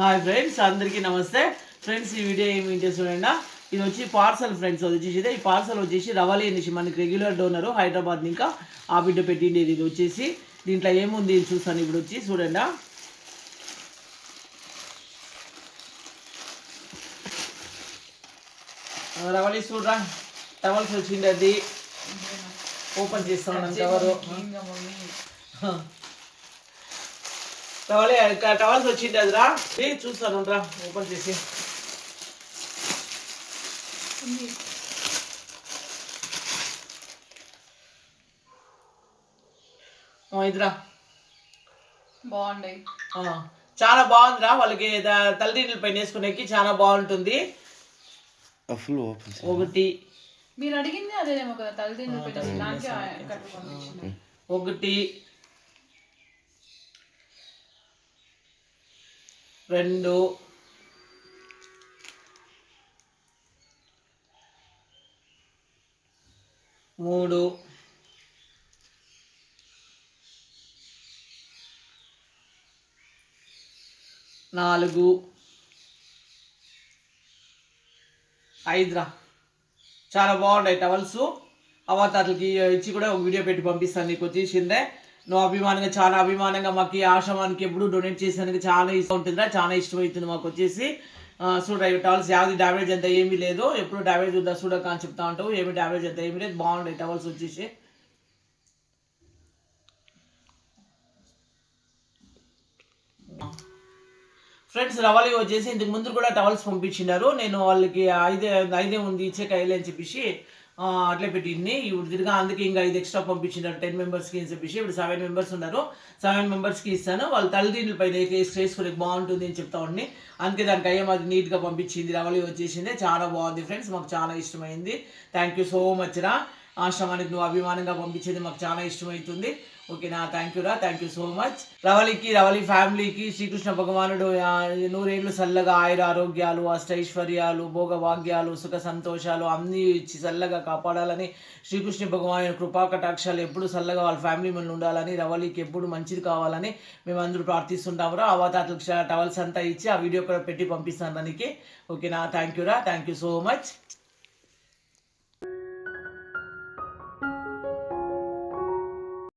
Hi friends అందరికీ నమస్తే. Friends ఈ వీడియో ఏమి చూడండి. ఇది వచ్చి పార్సల్ ఫ్రెండ్స్ అది వచ్చేసి. ఈ పార్సల్ వచ్చేసి రవలి అనేసి మనకి రెగ్యులర్ డోనర్ హైదరాబాద్ ఇంకా ఆ బిడ్డ పెట్టిండేది ఇది వచ్చేసి. దీంట్లో ఏముంది ఇది చూస్తాను ఇప్పుడు వచ్చి చూడండి. రవలి చూడరా. టవల్స్ వచ్చింది అది ఓపెన్ చేస్తా ఉన్నాం కవరు టవల్ టవల్స్ వచ్చింది అదిరా. చూస్తాను రా ఓపెన్ చేసి. ఇదిరా. బాగుండే ఆ, చాలా బాగుందిరా. వాళ్ళకి తలదీనుల పైన వేసుకునేకి చాలా బాగుంటుంది. ఒకటి. మీరు అడిగింది అదేనేమో కదా తల్లిదండ్రులు ఒకటి. రెండు. మూడు. నాలుగు. ఐదురా చాలా బాగున్నాయి టవల్స్. అవతారులకి ఇచ్చి కూడా ఒక వీడియో పెట్టి పంపిస్తాను నీకు. వచ్చేసిందే నువ్వు అభిమానంగా చాలా అభిమానంగా మాకు ఈ ఆశ్రమానికి ఎప్పుడు డొనేట్ చేసేందుకు చాలా ఇష్టం ఉంటుందిరా చాలా ఇష్టం అవుతుంది మాకు వచ్చేసి. చూడ టవల్స్ యాది డ్యామేజ్ అంత ఏమీ లేదు. ఎప్పుడు డ్యామేజ్ ఉందా చూడక అని చెప్తా ఉంటావు ఏమి డ్యామేజ్ అంత ఏమీ లేదు. బాగుండే టవల్స్ వచ్చేసి. ఫ్రెండ్స్ రవాలి వచ్చేసి ఇంతకు ముందు కూడా టవల్స్ పంపించినారు. నేను వాళ్ళకి ఐదే ఐదే ఉంది ఇచ్చే కైలే అని చెప్పేసి. అట్లే పెట్టింది. ఇప్పుడు తిరిగి అందుకే ఇంకా ఐదు ఎక్స్ట్రా పంపించినారు టెన్ మెంబర్స్కి అని చెప్పేసి ఇప్పుడు సెవెన్ మెంబర్స్ ఉన్నారు. సెవెన్ మెంబర్స్కి ఇస్తాను. వాళ్ళ తల్లిదండ్రుల పైన చేసుకునే బాగుంటుంది అని చెప్తా ఉండి అందుకే దానికి అయ్యే మాది నీట్గా పంపించింది. రవళి వచ్చేసింది. చాలా బాగుంది ఫ్రెండ్స్ మాకు చాలా ఇష్టమైంది. థ్యాంక్ యూ సో మచ్ రా. ఆశ్రమానికి నువ్వు అభిమానంగా పంపించేది మాకు చాలా ఇష్టమవుతుంది ఓకేనా? థ్యాంక్ యూ రా. థ్యాంక్ యూ సో మచ్ రవలికి రవలి ఫ్యామిలీకి శ్రీకృష్ణ భగవానుడు నూరేళ్ళు చల్లగా ఆయుర ఆరోగ్యాలు అష్టైశ్వర్యాలు భోగభాగ్యాలు సుఖ సంతోషాలు అన్నీ ఇచ్చి చల్లగా కాపాడాలని శ్రీకృష్ణ భగవాను కృపాకటాక్షాలు ఎప్పుడు చల్లగా వాళ్ళ ఫ్యామిలీ మన ఉండాలని రవలికి ఎప్పుడు మంచిది కావాలని మేమందరూ ప్రార్థిస్తుంటాము రా. అవతాతలకు టవల్స్ అంతా ఇచ్చి ఆ వీడియో కూడా పెట్టి పంపిస్తాను దానికి ఓకేనా? థ్యాంక్ యూ రా. Thank you so much